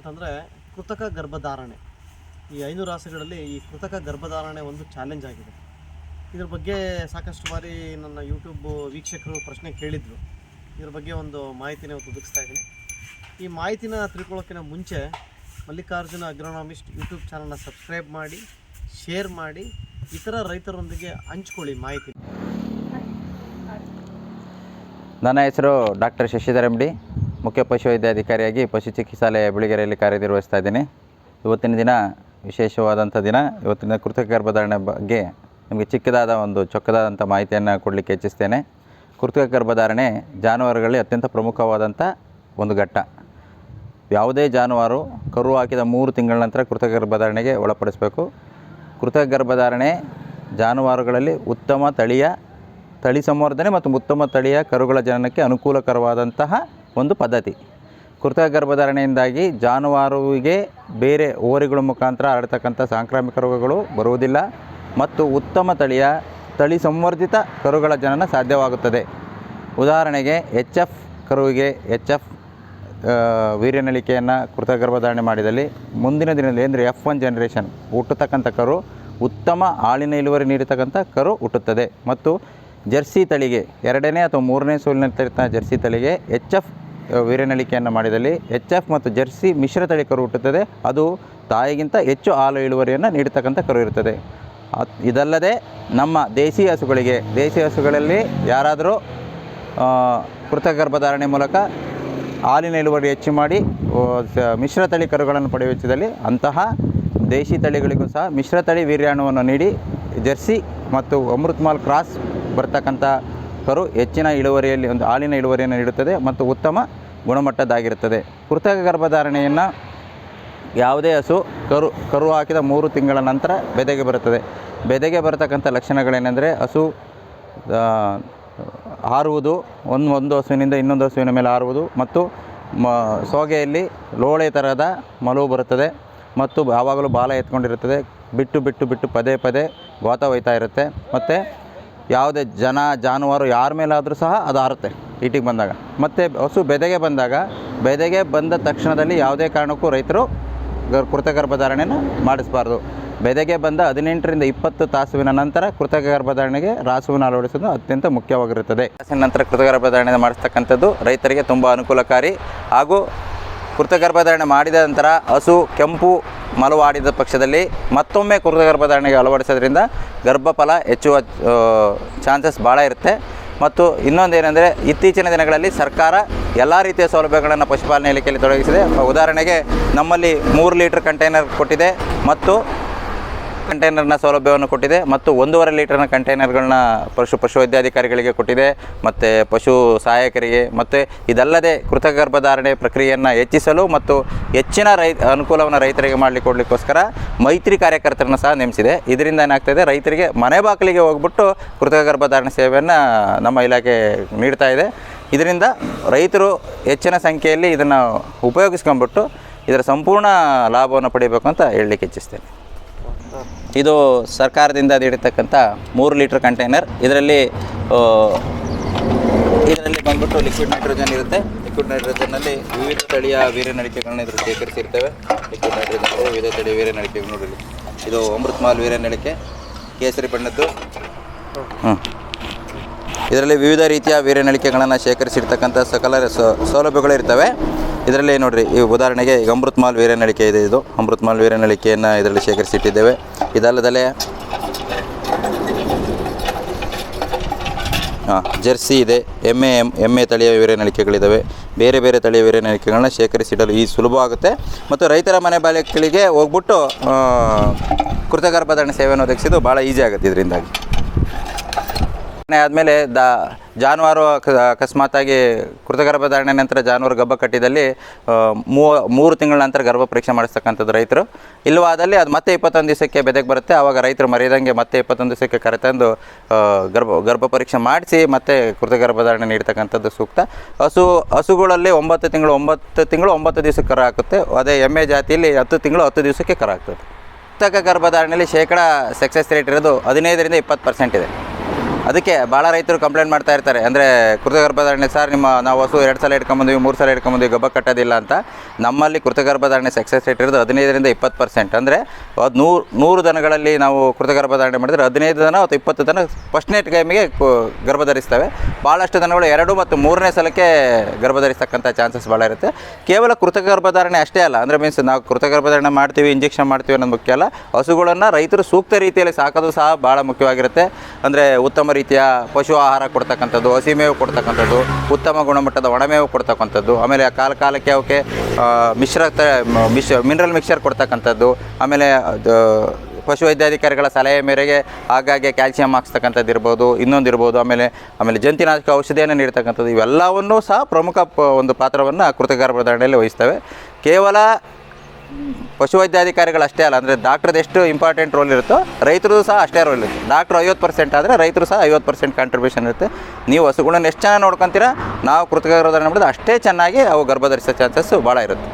ಅಂತಂದರೆ ಕೃತಕ ಗರ್ಭಧಾರಣೆ. ಈ ಐನೂರು ರಾಸುಗಳಲ್ಲಿ ಈ ಕೃತಕ ಗರ್ಭಧಾರಣೆ ಒಂದು ಚಾಲೆಂಜ್ ಆಗಿದೆ. ಇದ್ರ ಬಗ್ಗೆ ಸಾಕಷ್ಟು ಬಾರಿ ನನ್ನ ಯೂಟ್ಯೂಬ್ ವೀಕ್ಷಕರು ಪ್ರಶ್ನೆ ಕೇಳಿದ್ರು. ಇದ್ರ ಬಗ್ಗೆ ಒಂದು ಮಾಹಿತಿನ ಒದಗಿಸ್ತಾ ಇದ್ದೀನಿ. ಈ ಮಾಹಿತಿನ ತಿಳ್ಕೊಳ್ಳೋಕ್ಕಿಂತ ಮುಂಚೆ ಮಲ್ಲಿಕಾರ್ಜುನ ಅಗ್ರೋನಾಮಿಸ್ಟ್ ಯೂಟ್ಯೂಬ್ ಚಾನಲ್ನ ಸಬ್ಸ್ಕ್ರೈಬ್ ಮಾಡಿ ಶೇರ್ ಮಾಡಿ, ಇತರ ರೈತರೊಂದಿಗೆ ಹಂಚ್ಕೊಳ್ಳಿ ಮಾಹಿತಿ. ನನ್ನ ಹೆಸರು ಡಾಕ್ಟರ್ ಶಶಿಧರ್ ಎಂ ಡಿ ಮುಖ್ಯ ಪಶುವೈದ್ಯಾಧಿಕಾರಿಯಾಗಿ ಪಶು ಚಿಕಿತ್ಸಾಲಯ ಬಿಳಿಗೆರೆಯಲ್ಲಿ ಕಾರ್ಯನಿರ್ವಹಿಸ್ತಾ ಇದ್ದೀನಿ ಇವತ್ತಿನ ದಿನ, ವಿಶೇಷವಾದಂಥ ದಿನ, ಇವತ್ತಿನ ಕೃತಕ ಗರ್ಭಧಾರಣೆ ಬಗ್ಗೆ ನಿಮಗೆ ಚಿಕ್ಕದಾದ ಒಂದು, ಚೊಕ್ಕದಾದಂಥ ಮಾಹಿತಿಯನ್ನು ಕೊಡಲಿಕ್ಕೆ ಹೆಚ್ಚಿಸ್ತೇನೆ ಕೃತಕ ಗರ್ಭಧಾರಣೆ ಜಾನುವಾರುಗಳಲ್ಲಿ ಅತ್ಯಂತ ಪ್ರಮುಖವಾದಂಥ ಒಂದು ಘಟ್ಟ. ಯಾವುದೇ ಜಾನುವಾರು ಕರು ಹಾಕಿದ ಮೂರು ತಿಂಗಳ ನಂತರ ಕೃತಕ ಗರ್ಭಧಾರಣೆಗೆ ಒಳಪಡಿಸಬೇಕು. ಕೃತಕ ಗರ್ಭಧಾರಣೆ ಜಾನುವಾರುಗಳಲ್ಲಿ ಉತ್ತಮ ತಳಿಯ, ತಳಿ ಸಂವರ್ಧನೆ ಮತ್ತು ಉತ್ತಮ ತಳಿಯ ಕರುಗಳ ಜನನಕ್ಕೆ ಅನುಕೂಲಕರವಾದಂತಹ ಒಂದು ಪದ್ಧತಿ. ಕೃತಕ ಗರ್ಭಧಾರಣೆಯಿಂದಾಗಿ ಜಾನುವಾರುವಿಗೆ ಬೇರೆ ಓರಿಗಳ ಮುಖಾಂತರ ಹರಡ್ತಕ್ಕಂಥ ಸಾಂಕ್ರಾಮಿಕ ರೋಗಗಳು ಬರುವುದಿಲ್ಲ ಮತ್ತು ಉತ್ತಮ ತಳಿಯ ತಳಿ ಸಂವರ್ಧಿತ ಕರುಗಳ ಜನನ ಸಾಧ್ಯವಾಗುತ್ತದೆ. ಉದಾಹರಣೆಗೆ ಎಚ್ ಎಫ್ ಕರುವಿಗೆ ಎಚ್ ಎಫ್ ವೀರ್ಯನಳಿಕೆಯನ್ನು ಕೃತಕ ಗರ್ಭಧಾರಣೆ ಮಾಡಿದಲ್ಲಿ ಮುಂದಿನ ದಿನದಲ್ಲಿ ಅಂದರೆ ಎಫ್ ಒನ್ ಜನ್ರೇಷನ್ ಹುಟ್ಟತಕ್ಕಂಥ ಕರು ಉತ್ತಮ ಹಾಲಿನ ಇಳುವರಿ ನೀಡತಕ್ಕಂಥ ಕರು ಹುಟ್ಟುತ್ತದೆ. ಮತ್ತು ಜರ್ಸಿ ತಳಿಗೆ, ಎರಡನೇ ಅಥವಾ ಮೂರನೇ ಸೋಲಿನಲ್ಲಿರ್ತಕ್ಕಂಥ ಜರ್ಸಿ ತಳಿಗೆ ಎಚ್ ಎಫ್ ವೀರನಳಿಕೆಯನ್ನು ಮಾಡಿದಲ್ಲಿ ಎಚ್ ಎಫ್ ಮತ್ತು ಜರ್ಸಿ ಮಿಶ್ರ ತಳಿ ಕರು ಹುಟ್ಟುತ್ತದೆ. ಅದು ತಾಯಿಗಿಂತ ಹೆಚ್ಚು ಹಾಲು ಇಳುವರಿಯನ್ನು ನೀಡತಕ್ಕಂಥ ಕರು ಇರುತ್ತದೆ. ಇದಲ್ಲದೆ ನಮ್ಮ ದೇಸಿ ಹಸುಗಳಿಗೆ, ದೇಸಿ ಹಸುಗಳಲ್ಲಿ ಯಾರಾದರೂ ಕೃತಕ ಗರ್ಭಧಾರಣೆ ಮೂಲಕ ಹಾಲಿನ ಇಳುವರಿ ಹೆಚ್ಚು ಮಾಡಿ ಮಿಶ್ರ ತಳಿ ಕರುಗಳನ್ನು ಪಡೆಯುವ ವೆಚ್ಚದಲ್ಲಿ ಅಂತಹ ದೇಶಿ ತಳಿಗಳಿಗೂ ಸಹ ಮಿಶ್ರ ತಳಿ ವೀರ್ಯಾಣುವನ್ನು ನೀಡಿ ಜರ್ಸಿ ಮತ್ತು ಅಮೃತ್ಮಾಲ್ ಕ್ರಾಸ್ ಬರ್ತಕ್ಕಂಥ ಕರು ಹೆಚ್ಚಿನ ಇಳುವರಿಯಲ್ಲಿ ಒಂದು ಹಾಲಿನ ಇಳುವರಿಯನ್ನು ನೀಡುತ್ತದೆ ಮತ್ತು ಉತ್ತಮ ಗುಣಮಟ್ಟದ್ದಾಗಿರುತ್ತದೆ. ಕೃತಕ ಗರ್ಭಧಾರಣೆಯನ್ನು ಯಾವುದೇ ಹಸು ಕರು ಕರು ಹಾಕಿದ ಮೂರು ತಿಂಗಳ ನಂತರ ಬೆದೆಗೆ ಬರುತ್ತದೆ. ಬೆದೆಗೆ ಬರತಕ್ಕಂಥ ಲಕ್ಷಣಗಳೇನೆಂದರೆ ಹಸು ಹಾರುವುದು, ಒಂದು ಒಂದು ಹಸುವಿನಿಂದ ಇನ್ನೊಂದು ಹಸುವಿನ ಮೇಲೆ ಹಾರುವುದು ಮತ್ತು ಮ, ಸೋಗೆಯಲ್ಲಿ ಲೋಳೆ ಥರದ ಮಲವು ಬರುತ್ತದೆ ಮತ್ತು ಯಾವಾಗಲೂ ಬಾಲ ಎತ್ಕೊಂಡಿರುತ್ತದೆ. ಬಿಟ್ಟು ಬಿಟ್ಟು ಬಿಟ್ಟು ಪದೇ ಪದೇ ಗೋತ ಹೋಯ್ತಾ ಇರುತ್ತೆ. ಮತ್ತು ಯಾವುದೇ ಜನ, ಜಾನುವಾರು ಯಾರ ಮೇಲಾದರೂ ಸಹ ಅದು ಹಾರುತ್ತೆ ಈಟಿಗೆ ಬಂದಾಗ. ಮತ್ತು ಹಸು ಬೆದೆಗೆ ಬಂದಾಗ, ಬೆದೆಗೆ ಬಂದ ತಕ್ಷಣದಲ್ಲಿ ಯಾವುದೇ ಕಾರಣಕ್ಕೂ ರೈತರು ಕೃತಕ ಗರ್ಭಧಾರಣೆಯನ್ನು ಮಾಡಿಸಬಾರ್ದು. ಬೆದೆಗೆ ಬಂದ ಹದಿನೆಂಟರಿಂದ ಇಪ್ಪತ್ತು ತಾಸುವಿನ ನಂತರ ಕೃತಕ ಗರ್ಭಧಾರಣೆಗೆ ರಾಸುವನ್ನು ಅಳವಡಿಸೋದು ಅತ್ಯಂತ ಮುಖ್ಯವಾಗಿರುತ್ತದೆ. ನಂತರ ಕೃತಕ ಗರ್ಭಧಾರಣೆ ಮಾಡಿಸ್ತಕ್ಕಂಥದ್ದು ರೈತರಿಗೆ ತುಂಬ ಅನುಕೂಲಕಾರಿ ಹಾಗೂ ಕೃತಕ ಗರ್ಭಧಾರಣೆ ಮಾಡಿದ ನಂತರ ಹಸು, ಕೆಂಪು ಮಲವಾಡಿದ ಪಕ್ಷದಲ್ಲಿ ಮತ್ತೊಮ್ಮೆ ಕೃತ ಗರ್ಭಧಾರಣೆಗೆ ಅಳವಡಿಸೋದ್ರಿಂದ ಗರ್ಭಫಲ ಹೆಚ್ಚುವ ಚಾನ್ಸಸ್ ಭಾಳ ಇರುತ್ತೆ. ಮತ್ತು ಇನ್ನೊಂದೇನೆಂದರೆ ಇತ್ತೀಚಿನ ದಿನಗಳಲ್ಲಿ ಸರ್ಕಾರ ಎಲ್ಲ ರೀತಿಯ ಸೌಲಭ್ಯಗಳನ್ನು ಪಶುಪಾಲನೆ ಇಲಾಖೆಯಲ್ಲಿ ತೊಡಗಿಸಿದೆ. ಉದಾಹರಣೆಗೆ ನಮ್ಮಲ್ಲಿ ಮೂರು ಲೀಟ್ರ್ ಕಂಟೈನರ್ ಕೊಟ್ಟಿದೆ. ಮತ್ತು ಕಂಟೈನರ್ನ ಸೌಲಭ್ಯವನ್ನು ಕೊಟ್ಟಿದೆ ಮತ್ತು ಒಂದೂವರೆ ಲೀಟರ್ನ ಕಂಟೈನರ್ಗಳನ್ನ ಪಶು ಪಶುವೈದ್ಯಾಧಿಕಾರಿಗಳಿಗೆ ಕೊಟ್ಟಿದೆ ಮತ್ತು ಪಶು ಸಹಾಯಕರಿಗೆ ಮತ್ತು ಇದಲ್ಲದೆ ಕೃತಕ ಗರ್ಭಧಾರಣೆ ಪ್ರಕ್ರಿಯೆಯನ್ನು ಹೆಚ್ಚಿಸಲು ಮತ್ತು ಹೆಚ್ಚಿನ ರೈ ಅನುಕೂಲವನ್ನು ರೈತರಿಗೆ ಮಾಡಲಿಕ್ಕೆ ಕೊಡಲಿಕ್ಕೋಸ್ಕರ ಮೈತ್ರಿ ಕಾರ್ಯಕರ್ತರನ್ನ ಸಹ ನೇಮಿಸಿದೆ. ಇದರಿಂದ ಏನಾಗ್ತಾಯಿದೆ ರೈತರಿಗೆ ಮನೆ ಬಾಗಿಲಿಗೆ ಹೋಗ್ಬಿಟ್ಟು ಕೃತಕ ಗರ್ಭಧಾರಣೆ ಸೇವೆಯನ್ನು ನಮ್ಮ ಇಲಾಖೆ ನೀಡ್ತಾ ಇದೆ. ಇದರಿಂದ ರೈತರು ಹೆಚ್ಚಿನ ಸಂಖ್ಯೆಯಲ್ಲಿ ಇದನ್ನು ಉಪಯೋಗಿಸ್ಕೊಂಡ್ಬಿಟ್ಟು ಇದರ ಸಂಪೂರ್ಣ ಲಾಭವನ್ನು ಪಡಿಬೇಕು ಅಂತ ಹೇಳಲಿಕ್ಕೆ ಇಚ್ಛಿಸ್ತೇನೆ. ಇದು ಸರ್ಕಾರದಿಂದ ನೀಡಿರ್ತಕ್ಕಂಥ ಮೂರು ಲೀಟ್ರ್ ಕಂಟೈನರ್. ಇದರಲ್ಲಿ ಇದರಲ್ಲಿ ಬಂದ್ಬಿಟ್ಟು ಲಿಕ್ವಿಡ್ ನೈಟ್ರೋಜನ್ ಇರುತ್ತೆ. ಲಿಕ್ವಿಡ್ ನೈಟ್ರೋಜನ್ನಲ್ಲಿ ವಿವಿಧ ತಳಿಯ ವೀರ್ಯನಳಿಕೆಗಳನ್ನ ಇದ್ರಲ್ಲಿ ಶೇಖರಿಸಿರ್ತೇವೆ. ಲಿಕ್ವಿಡ್ ನೈಟ್ರೋಜನ್ ವಿವಿಧ ತಳಿಯ ವೀರ್ಯನಳಿಕೆಗಳು ನೋಡಿ ಇಲ್ಲಿ. ಇದು ವೀರ್ಯ ವೀರ್ಯನಳಿಕೆ ಕೇಸರಿ ಬಣ್ಣದ್ದು. ಹ್ಞೂ ಇದರಲ್ಲಿ ವಿವಿಧ ರೀತಿಯ ವೀರ್ಯನಳಿಕೆಗಳನ್ನು ಶೇಖರಿಸಿರ್ತಕ್ಕಂಥ ಸಕಲ ಸೌಲಭ್ಯಗಳು ಇರ್ತವೆ. ಇದರಲ್ಲಿ ನೋಡಿರಿ, ಈ ಉದಾಹರಣೆಗೆ ಈಗ ಅಮೃತ್ಮಾಲ್ ವೀರ್ಯನಳಿಕೆ ಇದೆ ಇದು. ಅಮೃತ್ಮಾಲ್ ವೀರನಳಿಕೆಯನ್ನು ಇದರಲ್ಲಿ ಶೇಖರಿಸಿಟ್ಟಿದ್ದೇವೆ. ಇದಲ್ಲದಲ್ಲೇ ಹಾಂ, ಜರ್ಸಿ ಇದೆ. ಎಮ್ಮೆ ಎಂ ಎಮ್ಮೆ ತಳಿಯ ವೀರ್ಯನಳಿಕೆಗಳಿದ್ದಾವೆ ಬೇರೆ ಬೇರೆ ತಳಿಯ ವೀರ್ಯನಳಿಕೆಗಳನ್ನ ಶೇಖರಿಸಿಡಲು ಈ ಸುಲಭ ಆಗುತ್ತೆ. ಮತ್ತು ರೈತರ ಮನೆ ಬಾಲ್ಯಗಳಿಗೆ ಹೋಗ್ಬಿಟ್ಟು ಕೃತಗರ್ಭಧಾರಣೆ ಸೇವೆಯನ್ನು ಒದಗಿಸಿದ್ದು ಭಾಳ ಈಸಿ ಆಗುತ್ತೆ ಇದರಿಂದಾಗಿ. ಆದಮೇಲೆ ದ ಜಾನುವಾರು ಅಕ- ಅಕಸ್ಮಾತಾಗಿ ಕೃತ ಗರ್ಭಧಾರಣೆ ನಂತರ ಜಾನುವಾರು ಗಬ್ಬ ಕಟ್ಟಿದಲ್ಲಿ ಮೂ, ಮೂರು ತಿಂಗಳ ನಂತರ ಗರ್ಭ ಪರೀಕ್ಷೆ ಮಾಡಿಸ್ತಕ್ಕಂಥದ್ದು ರೈತರು. ಇಲ್ಲವಾದಲ್ಲಿ ಅದು ಮತ್ತೆ ಇಪ್ಪತ್ತೊಂದು ದಿವಸಕ್ಕೆ ಬೆದೆಗೆ ಬರುತ್ತೆ. ಆವಾಗ ರೈತರು ಮರೆಯದಂಗೆ ಮತ್ತೆ ಇಪ್ಪತ್ತೊಂದು ದಿವಸಕ್ಕೆ ಕರೆತಂದು ಗರ್ಭ ಗರ್ಭ ಪರೀಕ್ಷೆ ಮಾಡಿಸಿ ಮತ್ತೆ ಕೃತ ಗರ್ಭಧಾರಣೆ ನೀಡ್ತಕ್ಕಂಥದ್ದು ಸೂಕ್ತ. ಹಸು, ಹಸುಗಳಲ್ಲಿ ಒಂಬತ್ತು ತಿಂಗಳು ಒಂಬತ್ತು ತಿಂಗಳು ಒಂಬತ್ತು ದಿವಸಕ್ಕೆ ಕರ ಹಾಕುತ್ತೆ. ಅದೇ ಎಮ್ಮೆ ಜಾತಿಯಲ್ಲಿ ಹತ್ತು ತಿಂಗಳು ಹತ್ತು ದಿವಸಕ್ಕೆ ಕರ ಹಾಕ್ತದೆ. ಕೃತಕ ಗರ್ಭಧಾರಣೆಯಲ್ಲಿ ಶೇಕಡ ಸಕ್ಸಸ್ ರೇಟ್ ಇರೋದು ಹದಿನೈದರಿಂದ ಇಪ್ಪತ್ತು ಪರ್ಸೆಂಟ್ ಇದೆ. ಅದಕ್ಕೆ ಭಾಳ ರೈತರು ಕಂಪ್ಲೇಂಟ್ ಮಾಡ್ತಾ ಇರ್ತಾರೆ. ಅಂದರೆ ಕೃತಗರ್ಭಧಾರಣೆ ಸರ್, ನಿಮ್ಮ ನಾವು ಹಸು ಎರಡು ಸಲ ಇಟ್ಕೊಂಬಂದ್ವಿ, ಮೂರು ಸಲ ಇಟ್ಕೊಂಬಂದ್ವಿ, ಗಬ್ಬ ಕಟ್ಟೋದಿಲ್ಲ ಅಂತ. ನಮ್ಮಲ್ಲಿ ಕೃತಗರ್ಭಧಾರಣೆ ಸಕ್ಸಸ್ ರೇಟ್ ಇರೋದು ಹದಿನೈದರಿಂದ ಇಪ್ಪತ್ತು ಪರ್ಸೆಂಟ್ ಅಂದರೆ ಅದು ನೂರು ನೂರು ದನಗಳಲ್ಲಿ ನಾವು ಕೃತಗರ್ಭಧಾರಣೆ ಮಾಡಿದರೆ ಹದಿನೈದು ದನ ಅಥವಾ ಇಪ್ಪತ್ತು ದನ ಫಸ್ಟ್ನೇ ಟೈಮಿಗೆ ಗರ್ಭಧರಿಸ್ತವೆ. ಭಾಳಷ್ಟು ದನಗಳು ಎರಡು ಮತ್ತು ಮೂರನೇ ಸಲಕ್ಕೆ ಗರ್ಭಧರಿಸ್ತಕ್ಕಂಥ ಚಾನ್ಸಸ್ ಭಾಳ ಇರುತ್ತೆ. ಕೇವಲ ಕೃತಕ ಗರ್ಭಧಾರಣೆ ಅಷ್ಟೇ ಅಲ್ಲ, ಅಂದರೆ ಮೀನ್ಸ್ ನಾವು ಕೃತಕ ಗರ್ಭಧಾರಣೆ ಮಾಡ್ತೀವಿ ಇಂಜೆಕ್ಷನ್ ಮಾಡ್ತೀವಿ ಅನ್ನೋದು ಮುಖ್ಯ ಅಲ್ಲ. ಹಸುಗಳನ್ನು ರೈತರು ಸೂಕ್ತ ರೀತಿಯಲ್ಲಿ ಸಾಕೋದು ಸಹ ಭಾಳ ಮುಖ್ಯವಾಗಿರುತ್ತೆ. ಅಂದರೆ ಉತ್ತಮ ರೀತಿಯ ಪಶು ಆಹಾರ ಕೊಡ್ತಕ್ಕಂಥದ್ದು ಹಸಿಮೇವು ಕೊಡ್ತಕ್ಕಂಥದ್ದು, ಉತ್ತಮ ಗುಣಮಟ್ಟದ ಒಣಮೇವು ಕೊಡ್ತಕ್ಕಂಥದ್ದು, ಆಮೇಲೆ ಕಾಲ ಕಾಲಕ್ಕೆ ಅವಕ್ಕೆ ಮಿಶ್ರ ಮಿಶ್ ಮಿನರಲ್ ಮಿಕ್ಸರ್ ಕೊಡ್ತಕ್ಕಂಥದ್ದು, ಆಮೇಲೆ ಪಶುವೈದ್ಯಾಧಿಕಾರಿಗಳ ಸಲಹೆ ಮೇರೆಗೆ ಆಗಾಗ್ಗೆ ಕ್ಯಾಲ್ಸಿಯಂ ಹಾಕ್ಸ್ತಕ್ಕಂಥದ್ದು ಇರ್ಬೋದು, ಇನ್ನೊಂದು ಇರ್ಬೋದು, ಆಮೇಲೆ ಆಮೇಲೆ ಜಂತಿನಾಶಕ ಔಷಧಿಯನ್ನು ನೀಡ್ತಕ್ಕಂಥದ್ದು, ಇವೆಲ್ಲವನ್ನೂ ಸಹ ಪ್ರಮುಖ ಒಂದು ಪಾತ್ರವನ್ನು ಕೃತಗರ್ಭಧಾರಣೆಯಲ್ಲಿ ವಹಿಸ್ತವೆ. ಕೇವಲ ಪಶುವೈದ್ಯಾಧಿಕಾರಿಗಳು ಅಷ್ಟೇ ಅಲ್ಲ, ಅಂದರೆ ಡಾಕ್ಟ್ರದ್ದು ಎಷ್ಟು ಇಂಪಾರ್ಟೆಂಟ್ ರೋಲ್ ಇರುತ್ತೋ ರೈತರು ಸಹ ಅಷ್ಟೇ ರೋಲ್ ಇರುತ್ತೆ. ಡಾಕ್ಟ್ರು ಐವತ್ತು ಪರ್ಸೆಂಟ್ ಆದರೆ ರೈತರು ಸಹ ಐವತ್ತು ಪರ್ಸೆಂಟ್ ಕಾಂಟ್ರಿಬ್ಯೂಷನ್ ಇರುತ್ತೆ. ನೀವು ಹಸುಗಳನ್ನ ಎಷ್ಟು ಚೆನ್ನಾಗಿ ನೋಡ್ಕೊತೀರಾ, ನಾವು ಕೃತಗರ್ಭಧಾರಣೆ ಮಾಡಿದ್ರೆ ಅಷ್ಟೇ ಚೆನ್ನಾಗಿ ಅವು ಗರ್ಭಧರಿಸೋ ಚಾನ್ಸಸ್ಸು ಭಾಳ ಇರುತ್ತೆ.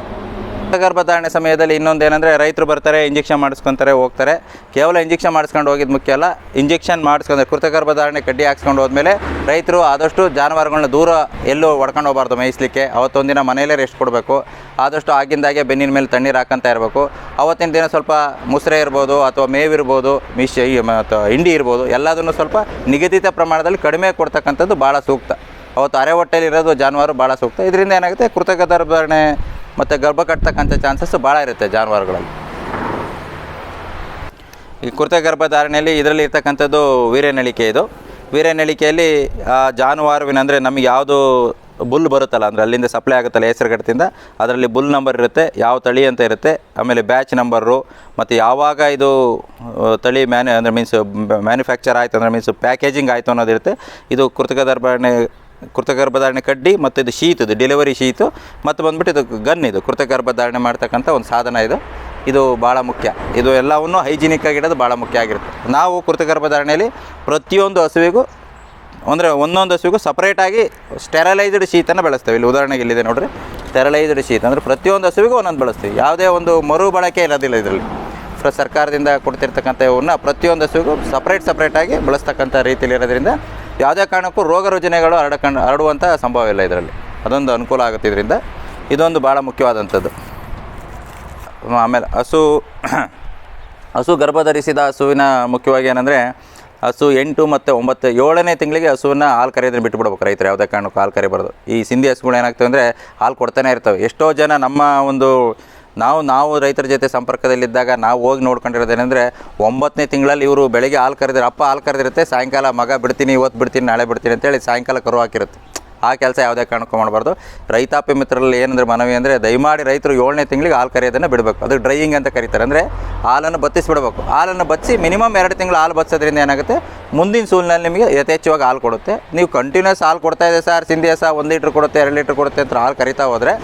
ಗರ್ಭಧಾರಣೆ ಸಮಯದಲ್ಲಿ ಇನ್ನೊಂದು ಏನಂದರೆ ರೈತರು ಬರ್ತಾರೆ, ಇಂಜೆಕ್ಷನ್ ಮಾಡಿಸ್ಕೊತಾರೆ, ಹೋಗ್ತಾರೆ. ಕೇವಲ ಇಂಜೆಕ್ಷನ್ ಮಾಡಿಸ್ಕೊಂಡು ಹೋಗಿದ್ದು ಮುಖ್ಯ ಅಲ್ಲ, ಇಂಜೆಕ್ಷನ್ ಮಾಡಿಸ್ಕೊಂಡ್ರೆ ಕೃತ ಗರ್ಭಧಾರಣೆ ಕಡ್ಡಿ ಹಾಕ್ಸ್ಕೊಂಡು ಹೋದ್ಮೇಲೆ ರೈತರು ಆದಷ್ಟು ಜಾನುವಾರುಗಳನ್ನ ದೂರ ಎಲ್ಲೂ ಹೊಡ್ಕೊಂಡು ಹೋಗ್ಬಾರ್ದು ಅವತ್ತೊಂದು ದಿನ ಮನೆಯಲ್ಲೇ ರೆಸ್ಟ್ ಕೊಡಬೇಕು. ಆದಷ್ಟು ಆಗಿಂದಾಗೆ ಬೆನ್ನಿನ ಮೇಲೆ ತಣ್ಣೀರು ಹಾಕಂತ ಇರಬೇಕು. ಅವತ್ತಿನ ದಿನ ಸ್ವಲ್ಪ ಮುಸ್ರೆ ಇರ್ಬೋದು ಅಥವಾ ಮೇವಿರ್ಬೋದು ಮಿಶ್ ಮತ್ತು ಹಿಂಡಿ ಇರ್ಬೋದು, ಎಲ್ಲದನ್ನು ಸ್ವಲ್ಪ ನಿಗದಿತ ಪ್ರಮಾಣದಲ್ಲಿ ಕಡಿಮೆ ಕೊಡ್ತಕ್ಕಂಥದ್ದು ಭಾಳ ಸೂಕ್ತ. ಅವತ್ತು ಅರೆ ಹೊಟ್ಟೆಯಲ್ಲಿ ಇರೋದು ಜಾನುವಾರು ಭಾಳ ಸೂಕ್ತ. ಇದರಿಂದ ಏನಾಗುತ್ತೆ? ಕೃತಕ ಮತ್ತು ಗರ್ಭ ಕಟ್ತಕ್ಕಂಥ ಚಾನ್ಸಸ್ ಭಾಳ ಇರುತ್ತೆ ಜಾನುವಾರುಗಳಲ್ಲಿ. ಈ ಕೃತ ಗರ್ಭಧಾರಣೆಯಲ್ಲಿ ಇದರಲ್ಲಿ ಇರ್ತಕ್ಕಂಥದ್ದು ವೀರ್ಯನಳಿಕೆ ಇದು. ವೀರ್ಯನಳಿಕೆಯಲ್ಲಿ ಆ ಅಂದರೆ ನಮಗೆ ಯಾವುದು ಬುಲ್ ಬರುತ್ತಲ್ಲ, ಅಂದರೆ ಅಲ್ಲಿಂದ ಸಪ್ಲೈ ಆಗುತ್ತಲ್ಲ ಹೆಸರುಗಟ್ಟದಿಂದ ಅದರಲ್ಲಿ ಬುಲ್ ನಂಬರ್ ಇರುತ್ತೆ, ಯಾವ ತಳಿ ಅಂತ ಇರುತ್ತೆ, ಆಮೇಲೆ ಬ್ಯಾಚ್ ನಂಬರು ಮತ್ತು ಯಾವಾಗ ಇದು ತಳಿ ಮ್ಯಾನು ಅಂದರೆ ಮೀನ್ಸ್ ಮ್ಯಾನುಫ್ಯಾಕ್ಚರ್ ಆಯಿತು ಅಂದರೆ ಮೀನ್ಸ್ ಪ್ಯಾಕೇಜಿಂಗ್ ಆಯಿತು ಅನ್ನೋದಿರುತ್ತೆ. ಇದು ಕೃತಕ ಗರ್ಭಧಾರಣೆ ಕೃತಕ ಗರ್ಭಧಾರಣೆ ಕಡ್ಡಿ ಮತ್ತು ಇದು ಶೀತ್, ಇದು ಡೆಲಿವರಿ ಶೀತು, ಮತ್ತು ಬಂದ್ಬಿಟ್ಟು ಇದು ಗನ್ ಇದು ಕೃತ ಗರ್ಭಧಾರಣೆ ಮಾಡ್ತಕ್ಕಂಥ ಒಂದು ಸಾಧನ ಇದು. ಇದು ಭಾಳ ಮುಖ್ಯ. ಇದು ಎಲ್ಲವನ್ನು ಹೈಜಿನಿಕ್ ಇಡೋದು ಭಾಳ ಮುಖ್ಯ ಆಗಿರುತ್ತೆ. ನಾವು ಕೃತ ಗರ್ಭಧಾರಣೆಯಲ್ಲಿ ಪ್ರತಿಯೊಂದು ಹಸುವಿಗೂ, ಅಂದರೆ ಒಂದೊಂದು ಹಸುವಿಗೂ ಸಪ್ರೇಟಾಗಿ ಸ್ಟೆರಲೈಸ್ಡ್ ಶೀತನ್ನು ಬಳಸ್ತೇವೆ. ಇಲ್ಲಿ ಉದಾಹರಣೆಗೆ ಇಲ್ಲಿದೆ ನೋಡಿರಿ. ಸ್ಟೆರಲೈಸ್ಡ್ ಶೀತ, ಅಂದರೆ ಪ್ರತಿಯೊಂದು ಹಸುವಿಗೂ ಒಂದೊಂದು ಬಳಸ್ತೀವಿ. ಯಾವುದೇ ಒಂದು ಮರು ಬಳಕೆ ಇರೋದಿಲ್ಲ ಇದರಲ್ಲಿ. ಸರ್ಕಾರದಿಂದ ಕೊಡ್ತಿರ್ತಕ್ಕಂಥ ಇವನ್ನ ಪ್ರತಿಯೊಂದು ಹಸುವಿಗೂ ಸಪ್ರೇಟ್ ಸಪ್ರೇಟಾಗಿ ಬಳಸ್ತಕ್ಕಂಥ ರೀತಿಯಲ್ಲಿ ಇರೋದ್ರಿಂದ ಯಾವುದೇ ಕಾರಣಕ್ಕೂ ರೋಗ ರುಜಿನಗಳು ಹರಡಕಂಡು ಹರಡುವಂಥ ಸಂಭವ ಇಲ್ಲ ಇದರಲ್ಲಿ. ಅದೊಂದು ಅನುಕೂಲ ಆಗುತ್ತೆ ಇದರಿಂದ ಇದೊಂದು ಭಾಳ ಮುಖ್ಯವಾದಂಥದ್ದು. ಆಮೇಲೆ ಹಸು ಹಸು ಗರ್ಭಧರಿಸಿದ ಹಸುವಿನ ಮುಖ್ಯವಾಗಿ ಏನಂದರೆ ಹಸು ಎಂಟು ಮತ್ತು ಒಂಬತ್ತು, ಏಳನೇ ತಿಂಗಳಿಗೆ ಹಸುವನ್ನು ಹಾಲು ಕರೆಯೋದನ್ನು ಬಿಟ್ಬಿಡ್ಬೇಕು ರೈತರು, ಯಾವುದೇ ಕಾರಣಕ್ಕೂ ಹಾಲು ಕರಿಬಾರ್ದು. ಈ ಸಿಂಧಿ ಹಸುಗಳು ಏನಾಗ್ತವೆ ಅಂದರೆ ಹಾಲು ಕೊಡ್ತಾನೆ ಇರ್ತವೆ. ಎಷ್ಟೋ ಜನ ನಮ್ಮ ಒಂದು ನಾವು ನಾವು ರೈತರ ಜೊತೆ ಸಂಪರ್ಕದಲ್ಲಿದ್ದಾಗ ನಾವು ಹೋಗಿ ನೋಡ್ಕೊಂಡಿರೋದೇನೆಂದರೆ ಒಂಬತ್ತನೇ ತಿಂಗಳಲ್ಲಿ ಇವರು ಬೆಳಗ್ಗೆ ಹಾಲು ಕರೆದಿರ ಅಪ್ಪ, ಹಾಲು ಕರೆದಿರುತ್ತೆ, ಸಾಯಂಕಾಲ ಮಗ ಬಿಡ್ತೀನಿ, ಇವತ್ತು ಬಿಡ್ತೀನಿ, ನಾಳೆ ಬಿಡ್ತೀನಿ ಅಂತೇಳಿ ಸಾಯಂಕಾಲ ಕರು ಹಾಕಿರುತ್ತೆ. ಆ ಕೆಲಸ ಯಾವುದೇ ಕಾರಣಕ್ಕೂ ಮಾಡಬಾರ್ದು. ರೈತಾಪಿ ಮಿತ್ರರಲ್ಲಿ ಏನಂದ್ರೆ ಮನವಿ ಅಂದರೆ ದಯಮಾಡಿ ರೈತರು ಏಳನೇ ತಿಂಗಳಿಗೆ ಹಾಲು ಕರೆಯೋದನ್ನು ಬಿಡಬೇಕು. ಅದು ಡ್ರೈಯಿಂಗ್ ಅಂತ ಕರೀತಾರೆ. ಅಂದರೆ ಹಾಲನ್ನು ಬತ್ತಿಸ್ಬಿಡ್ಬೇಕು. ಹಾಲನ್ನು ಬಚ್ಚಿ ಮಿನಿಮಮ್ ಎರಡು ತಿಂಗಳು ಹಾಲು ಬತ್ಸೋದ್ರಿಂದ ಏನಾಗುತ್ತೆ? ಮುಂದಿನ ಸೂಲಿನಲ್ಲಿ ನಿಮಗೆ ಯಥೇಚ್ಛವಾಗಿ ಹಾಲು ಕೊಡುತ್ತೆ. ನೀವು ಕಂಟಿನ್ಯೂಸ್ ಹಾಲು ಕೊಡ್ತಾ ಇದೆ ಸರ್? ಸಿಂಧಿ ಸಹ ಒಂದು ಲೀಟ್ರ್ ಕೊಡುತ್ತೆ, ಎರಡು ಲೀಟ್ರ್ ಕೊಡುತ್ತೆ ಅಂತ ಹಾಲು ಕರಿತಾ ಹೋದರೆ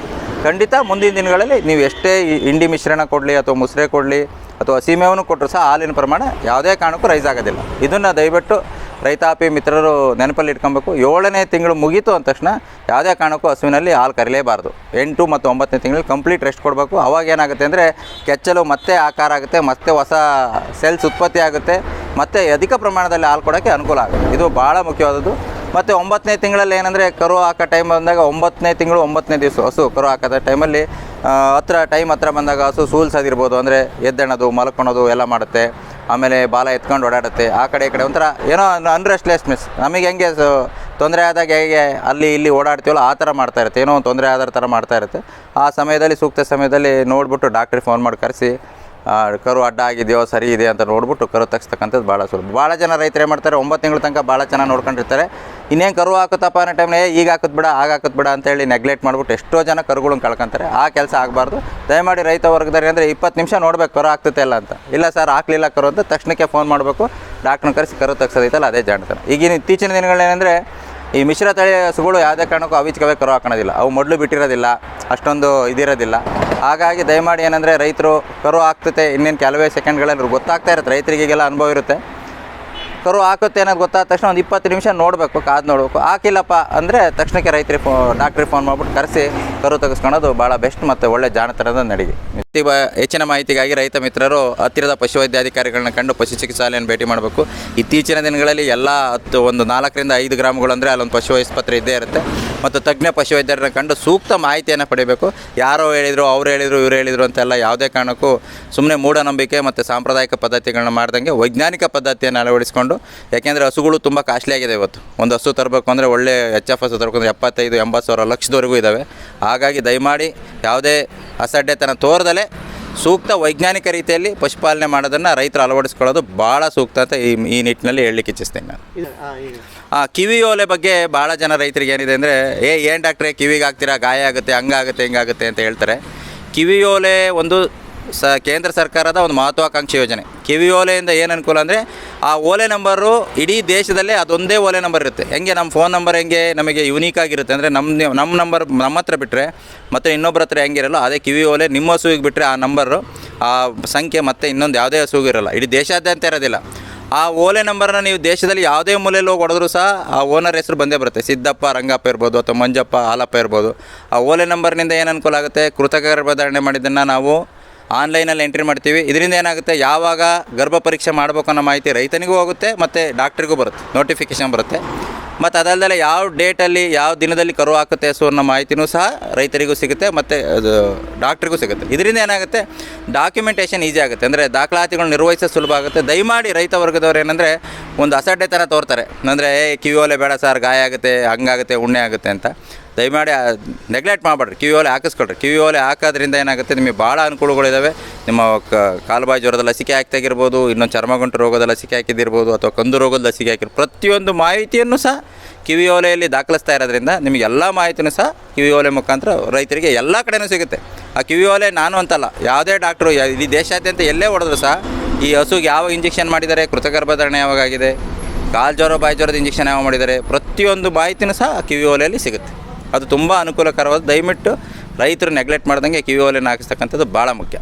ಖಂಡಿತ ಮುಂದಿನ ದಿನಗಳಲ್ಲಿ ನೀವು ಎಷ್ಟೇ ಹಿಂಡಿ ಮಿಶ್ರಣ ಕೊಡಲಿ ಅಥವಾ ಮುಸ್ರೆ ಕೊಡಲಿ ಅಥವಾ ಸೀಮೆವನ್ನು ಕೊಟ್ಟರು ಸಹ ಹಾಲಿನ ಪ್ರಮಾಣ ಯಾವುದೇ ಕಾರಣಕ್ಕೂ ರೈಸ್ ಆಗೋದಿಲ್ಲ. ಇದನ್ನು ದಯವಿಟ್ಟು ರೈತಾಪಿ ಮಿತ್ರರು ನೆನಪಲ್ಲಿ ಇಟ್ಕೊಬೇಕು. ಏಳನೇ ತಿಂಗಳು ಮುಗೀತು ಅಂದ ತಕ್ಷಣ ಯಾವುದೇ ಕಾರಣಕ್ಕೂ ಹಸುವಿನಲ್ಲಿ ಹಾಲು ಕರಿಲೇಬಾರ್ದು. ಎಂಟು ಮತ್ತು ಒಂಬತ್ತನೇ ತಿಂಗಳು ಕಂಪ್ಲೀಟ್ ರೆಸ್ಟ್ ಕೊಡಬೇಕು. ಅವಾಗ ಏನಾಗುತ್ತೆ ಅಂದರೆ ಕೆಚ್ಚಲು ಮತ್ತೆ ಆಕಾರ ಆಗುತ್ತೆ, ಮತ್ತೆ ಹೊಸ ಸೆಲ್ಸ್ ಉತ್ಪತ್ತಿ ಆಗುತ್ತೆ, ಮತ್ತು ಅಧಿಕ ಪ್ರಮಾಣದಲ್ಲಿ ಹಾಲು ಕೊಡೋಕ್ಕೆ ಅನುಕೂಲ ಆಗುತ್ತೆ. ಇದು ಭಾಳ ಮುಖ್ಯವಾದದ್ದು. ಮತ್ತು ಒಂಬತ್ತನೇ ತಿಂಗಳಲ್ಲಿ ಏನಂದರೆ ಕರು ಹಾಕೋ ಟೈಮ್ ಬಂದಾಗ ಒಂಬತ್ತನೇ ತಿಂಗಳು ಒಂಬತ್ತನೇ ದಿವಸ ಹಸು, ಕರು ಹಾಕೋದ ಟೈಮಲ್ಲಿ ಹತ್ರ ಟೈಮ್ ಹತ್ರ ಬಂದಾಗ ಹಸು ಸೂಲ್ಸೋದಿರ್ಬೋದು ಅಂದರೆ ಎದ್ದೆಣದು ಮಲ್ಕೊಳೋದು ಎಲ್ಲ ಮಾಡುತ್ತೆ. ಆಮೇಲೆ ಬಾಲ ಎತ್ಕೊಂಡು ಓಡಾಡುತ್ತೆ. ಆ ಕಡೆ ಈ ಕಡೆ ಒಂಥರ ಏನೋ ಅನ್ರೆಸ್ಟ್ಲೆಸ್ನೆಸ್ ನಮಗೆ ಹೆಂಗೆ ತೊಂದರೆ ಆದಾಗ ಹೇಗೆ ಅಲ್ಲಿ ಇಲ್ಲಿ ಓಡಾಡ್ತೀವಲ್ಲ, ಆ ಥರ ಮಾಡ್ತಾ ಇರುತ್ತೆ. ಏನೋ ಒಂದು ತೊಂದರೆ ಆದ ಥರ ಮಾಡ್ತಾ ಇರುತ್ತೆ. ಆ ಸಮಯದಲ್ಲಿ, ಸೂಕ್ತ ಸಮಯದಲ್ಲಿ ನೋಡಿಬಿಟ್ಟು ಡಾಕ್ಟ್ರಿಗೆ ಫೋನ್ ಮಾಡಿ ಕರೆಸಿ. ಕರು ಅಡ್ಡ ಆಗಿದೆಯೋ, ಸರಿ ಇದೆ ಅಂತ ನೋಡ್ಬಿಟ್ಟು ಕರು ತೆಗಿಸ್ತಕ್ಕಂಥದ್ದು ಭಾಳ ಸುಲಭ. ಭಾಳ ಜನ ರೈತರು ಏನು ಮಾಡ್ತಾರೆ, ಒಂಬತ್ತು ತಿಂಗಳ ತನಕ ಭಾಳ ಚೆನ್ನಾಗಿ ನೋಡ್ಕೊಂಡಿರ್ತಾರೆ. ಇನ್ನೇನು ಕರು ಹಾಕುತ್ತಪ್ಪ ಅನ್ನೋ ಟೈಮ್ನ ಈಗ ಹಾಕುತ್ತೆ ಬಿಡ, ಆಗ ಹಾಕುತ್ತೆ ಬಿಡ ಅಂತೇಳಿ ನೆಗ್ಲೆಕ್ಟ್ ಮಾಡ್ಬಿಟ್ಟು ಎಷ್ಟೋ ಜನ ಕರುಗಳನ್ನ ಕಳ್ಕೊತಾರೆ. ಆ ಕೆಲಸ ಆಗಬಾರ್ದು. ದಯಮಾಡಿ ರೈತ ವರ್ಗದವ್ರಿಗೆ ಅಂದರೆ ಇಪ್ಪತ್ತು ನಿಮಿಷ ನೋಡ್ಬೇಕು, ಕರು ಆಗ್ತೈತೆ ಇಲ್ಲ ಅಂತ. ಇಲ್ಲ ಸರ್, ಹಾಕ್ಲಿಲ್ಲ ಕರು ಅಂತ ತಕ್ಷಣಕ್ಕೆ ಫೋನ್ ಮಾಡಬೇಕು. ಡಾಕ್ಟ್ರನ್ನ ಕರೆಸಿ ಕರು ತೆಗ್ಸೋದೈತಲ್ಲ, ಅದೇ ಜಾಣ್ತಾರೆ ಈಗಿನ ಇತ್ತೀಚಿನ ದಿನಗಳೇನೆಂದರೆ ಈ ಮಿಶ್ರ ತಳಿ ಹಸುಗಳು ಯಾವುದೇ ಕಾರಣಕ್ಕೂ ಅವಿಚ್ಕವೇ ಕರು ಹಾಕೋಣೋದಿಲ್ಲ. ಅವು ಮೊದಲು ಬಿಟ್ಟಿರೋದಿಲ್ಲ, ಅಷ್ಟೊಂದು ಇದಿರೋದಿಲ್ಲ. ಹಾಗಾಗಿ ದಯಮಾಡಿ ಏನಂದರೆ ರೈತರು ಕರು ಆಗ್ತದೆ ಇನ್ನೇನು ಕೆಲವೇ ಸೆಕೆಂಡ್ಗಳಲ್ಲಿ ಗೊತ್ತಾಗ್ತಾ ಇರುತ್ತೆ ರೈತರಿಗೆಲ್ಲ ಅನುಭವ ಇರುತ್ತೆ. ಕರು ಹಾಕುತ್ತೆ ಅನ್ನೋದು ಗೊತ್ತಾದ ತಕ್ಷಣ ಒಂದು ಇಪ್ಪತ್ತು ನಿಮಿಷ ನೋಡಬೇಕು, ಕಾದು ನೋಡಬೇಕು. ಹಾಕಿಲ್ಲಪ್ಪ ಅಂದರೆ ತಕ್ಷಣಕ್ಕೆ ರೈತರಿಗೆ ಫೋ ಡಾಕ್ಟ್ರಿಗೆ ಫೋನ್ ಮಾಡಿಬಿಟ್ಟು ಕರೆಸಿ, ಕರು ತೆಗೆಸ್ಕೊಳೋದು ಭಾಳ ಬೆಸ್ಟ್ ಮತ್ತು ಒಳ್ಳೆ ಜಾಣತನದ ನಡಿಗೆ. ಹೆಚ್ಚಿನ ಮಾಹಿತಿಗಾಗಿ ರೈತ ಮಿತ್ರರು ಹತ್ತಿರದ ಪಶುವೈದ್ಯಾಧಿಕಾರಿಗಳನ್ನ ಕಂಡು ಪಶು ಚಿಕಿತ್ಸಾಲಯನ್ನು ಭೇಟಿ ಮಾಡಬೇಕು. ಇತ್ತೀಚಿನ ದಿನಗಳಲ್ಲಿ ಎಲ್ಲ ಹತ್ತು, ಒಂದು ನಾಲ್ಕರಿಂದ ಐದು ಗ್ರಾಮಗಳು ಅಂದರೆ ಅಲ್ಲೊಂದು ಪಶು ಆಸ್ಪತ್ರೆ ಇದ್ದೇ ಇರುತ್ತೆ. ಮತ್ತು ತಜ್ಞ ಪಶುವೈದ್ಯರನ್ನ ಕಂಡು ಸೂಕ್ತ ಮಾಹಿತಿಯನ್ನು ಪಡಿಬೇಕು. ಯಾರೋ ಹೇಳಿದರು, ಅವ್ರು ಹೇಳಿದರು, ಇವ್ರು ಹೇಳಿದರು ಅಂತೆಲ್ಲ ಯಾವುದೇ ಕಾರಣಕ್ಕೂ ಸುಮ್ಮನೆ ಮೂಢನಂಬಿಕೆ ಮತ್ತು ಸಾಂಪ್ರದಾಯಿಕ ಪದ್ಧತಿಗಳನ್ನ ಮಾಡ್ದಂಗೆ ವೈಜ್ಞಾನಿಕ ಪದ್ಧತಿಯನ್ನು ಅಳವಡಿಸಿಕೊಂಡು, ಯಾಕೆಂದರೆ ಹಸುಗಳು ತುಂಬ ಕಾಸ್ಟ್ಲಿ ಆಗಿದೆ ಇವತ್ತು. ಒಂದು ಹಸು ತರಬೇಕು ಅಂದರೆ ಒಳ್ಳೆ ಎಚ್ ಎಫ್ ಹಸು ತರಬೇಕು ಅಂದರೆ ಎಪ್ಪತ್ತೈದು, ಎಂಬತ್ತು ಸಾವಿರ ಲಕ್ಷದವರೆಗೂ ಇದ್ದಾವೆ. ಹಾಗಾಗಿ ದಯಮಾಡಿ ಯಾವುದೇ ಅಸಡ್ಡೆತನ ತೋರದಲೇ ಸೂಕ್ತ ವೈಜ್ಞಾನಿಕ ರೀತಿಯಲ್ಲಿ ಪಶುಪಾಲನೆ ಮಾಡೋದನ್ನು ರೈತರು ಅಳವಡಿಸ್ಕೊಳ್ಳೋದು ಭಾಳ ಸೂಕ್ತ ಅಂತ ಈ ಈ ನಿಟ್ಟಿನಲ್ಲಿ ಹೇಳಲಿಕ್ಕೆ ಇಚ್ಛಿಸ್ತೀನಿ ನಾನು. ಆ, ಕಿವಿ ಓಲೆ ಬಗ್ಗೆ ಭಾಳ ಜನ ರೈತರಿಗೆ ಏನಿದೆ ಅಂದರೆ ಏ ಏನು ಡಾಕ್ಟ್ರೆ ಕಿವಿಗೆ ಹಾಕ್ತೀರಾ ಗಾಯ ಆಗುತ್ತೆ ಹಂಗಾಗುತ್ತೆ ಹಿಂಗಾಗುತ್ತೆ ಅಂತ ಹೇಳ್ತಾರೆ. ಕಿವಿ ಓಲೆ ಒಂದು ಸ ಕೇಂದ್ರ ಸರ್ಕಾರದ ಒಂದು ಮಹತ್ವಾಕಾಂಕ್ಷಿ ಯೋಜನೆ. ಕಿವಿ ಓಲೆಯಿಂದ ಏನು ಅನುಕೂಲ ಅಂದರೆ, ಆ ಓಲೆ ನಂಬರು ಇಡೀ ದೇಶದಲ್ಲೇ ಅದೊಂದೇ ಓಲೆ ನಂಬರ್ ಇರುತ್ತೆ. ಹೆಂಗೆ ನಮ್ಮ ಫೋನ್ ನಂಬರ್ ಹೆಂಗೆ ನಮಗೆ ಯುನೀಕ್ ಆಗಿರುತ್ತೆ ಅಂದರೆ ನಮ್ಮ ನಮ್ಮ ನಂಬರ್ ನಮ್ಮ ಹತ್ರ ಬಿಟ್ಟರೆ ಮತ್ತು ಇನ್ನೊಬ್ಬರ ಹತ್ರ ಹೆಂಗಿರಲ್ಲ ಅದೇ ಕಿವಿ ಓಲೆ ನಿಮ್ಮ ಹಸುವಿಗೆ ಬಿಟ್ಟರೆ ಆ ನಂಬರು ಆ ಸಂಖ್ಯೆ ಮತ್ತು ಇನ್ನೊಂದು ಯಾವುದೇ ಹಸುವಿಗೆ ಇರಲ್ಲ. ಇಡೀ ದೇಶಾದ್ಯಂತ ಇರೋದಿಲ್ಲ. ಆ ಓಲೆ ನಂಬರ್ನ ನೀವು ದೇಶದಲ್ಲಿ ಯಾವುದೇ ಮೂಲೆಯಲ್ಲಿ ಹೋಗಿ ಹೊಡೆದ್ರು ಸಹ, ಆ ಓನರ್ ಹೆಸರು ಬಂದೇ ಬರುತ್ತೆ. ಸಿದ್ದಪ್ಪ, ರಂಗಪ್ಪ ಇರ್ಬೋದು, ಅಥವಾ ಮಂಜಪ್ಪ, ಹಾಲಪ್ಪ ಇರ್ಬೋದು. ಆ ಓಲೆ ನಂಬರ್ನಿಂದ ಏನು ಅನುಕೂಲ ಆಗುತ್ತೆ? ಕೃತಕ ಗರ್ಭಧಾರಣೆ ಮಾಡಿದ್ದನ್ನು ನಾವು ಆನ್ಲೈನಲ್ಲಿ ಎಂಟ್ರಿ ಮಾಡ್ತೀವಿ. ಇದರಿಂದ ಏನಾಗುತ್ತೆ? ಯಾವಾಗ ಗರ್ಭ ಪರೀಕ್ಷೆ ಮಾಡಬೇಕು ಅನ್ನೋ ಮಾಹಿತಿ ರೈತನಿಗೂ ಹೋಗುತ್ತೆ, ಮತ್ತು ಡಾಕ್ಟ್ರಿಗೂ ಬರುತ್ತೆ. ನೋಟಿಫಿಕೇಷನ್ ಬರುತ್ತೆ. ಮತ್ತು ಅದಲ್ಲದೆ ಯಾವ ಡೇಟಲ್ಲಿ, ಯಾವ ದಿನದಲ್ಲಿ ಕರು ಹಾಕುತ್ತೆ ಸೊ ಅನ್ನೋ ಮಾಹಿತಿನೂ ಸಹ ರೈತರಿಗೂ ಸಿಗುತ್ತೆ, ಮತ್ತು ಅದು ಡಾಕ್ಟ್ರಿಗೂ ಸಿಗುತ್ತೆ. ಇದರಿಂದ ಏನಾಗುತ್ತೆ? ಡಾಕ್ಯುಮೆಂಟೇಷನ್ ಈಸಿ ಆಗುತ್ತೆ. ಅಂದರೆ ದಾಖಲಾತಿಗಳು ನಿರ್ವಹಿಸೋ ಸುಲಭ ಆಗುತ್ತೆ. ದಯಮಾಡಿ ರೈತ ವರ್ಗದವ್ರು ಏನಂದರೆ, ಒಂದು ಅಸಡ್ಡೆ ಥರ ತೋರ್ತಾರೆ. ಅಂದರೆ, ಏ ಕಿವಿಯೋಲೆ ಬೇಡ ಸರ್, ಗಾಯ ಆಗುತ್ತೆ, ಹಂಗಾಗುತ್ತೆ, ಉಣ್ಣೆ ಆಗುತ್ತೆ ಅಂತ. ದಯಮಾಡಿ ನೆಗ್ಲೆಕ್ಟ್ ಮಾಡಬೇಡ್ರಿ. ಕಿವಿ ಓಲೆ ಹಾಕಿಸ್ಕೊಳ್ರಿ. ಕಿವಿ ಓಲೆ ಹಾಕೋದ್ರಿಂದ ಏನಾಗುತ್ತೆ? ನಿಮಗೆ ಭಾಳ ಅನುಕೂಲಗಳಿದ್ದಾವೆ ನಿಮ್ಮ ಕಾಲುಬಾಯಿ ಜ್ವರದ ಲಸಿಕೆ ಹಾಕ್ತಾಗಿರ್ಬೋದು ಇನ್ನೊಂದು ಚರ್ಮಗಂಟು ರೋಗದ ಲಸಿಕೆ ಹಾಕಿದ್ದಿರ್ಬೋದು, ಅಥವಾ ಕಂದು ರೋಗದ ಲಸಿಕೆ ಹಾಕಿರ್ ಪ್ರತಿಯೊಂದು ಮಾಹಿತಿಯನ್ನು ಸಹ ಕಿವಿ ಓಲೆಯಲ್ಲಿ ದಾಖಲಿಸ್ತಾ ಇರೋದ್ರಿಂದ ನಿಮಗೆ ಎಲ್ಲ ಮಾಹಿತಿನೂ ಸಹ ಕಿವಿ ಓಲೆ ಮುಖಾಂತರ ರೈತರಿಗೆ ಎಲ್ಲ ಕಡೆನೂ ಸಿಗುತ್ತೆ. ಆ ಕಿವಿ ಓಲೆ ನಾನು ಅಂತಲ್ಲ, ಯಾವುದೇ ಡಾಕ್ಟ್ರು ಇಡೀ ದೇಶಾದ್ಯಂತ ಎಲ್ಲೇ ಹೊಡೆದ್ರು ಸಹ ಈ ಹಸುಗೆ ಯಾವ ಇಂಜೆಕ್ಷನ್ ಮಾಡಿದ್ದಾರೆ ಕೃತಕ ಗರ್ಭಧಾರಣೆ ಯಾವಾಗ ಆಗಿದೆ ಕಾಲು ಜ್ವರ, ಬಾಯಿ ಜ್ವರದ ಇಂಜೆಕ್ಷನ್ ಯಾವ ಮಾಡಿದ್ದಾರೆ, ಪ್ರತಿಯೊಂದು ಮಾಹಿತಿನೂ ಸಹ ಕಿವಿ ಓಲೆಯಲ್ಲಿ ಸಿಗುತ್ತೆ. ಅದು ತುಂಬ ಅನುಕೂಲಕರವಾದ ದಯವಿಟ್ಟು ರೈತರು ನೆಗ್ಲೆಕ್ಟ್ ಮಾಡ್ದಂಗೆ ಕಿವಿ ಓಲೆಯನ್ನು ಹಾಕಿಸ್ತಕ್ಕಂಥದ್ದು ಭಾಳ ಮುಖ್ಯ.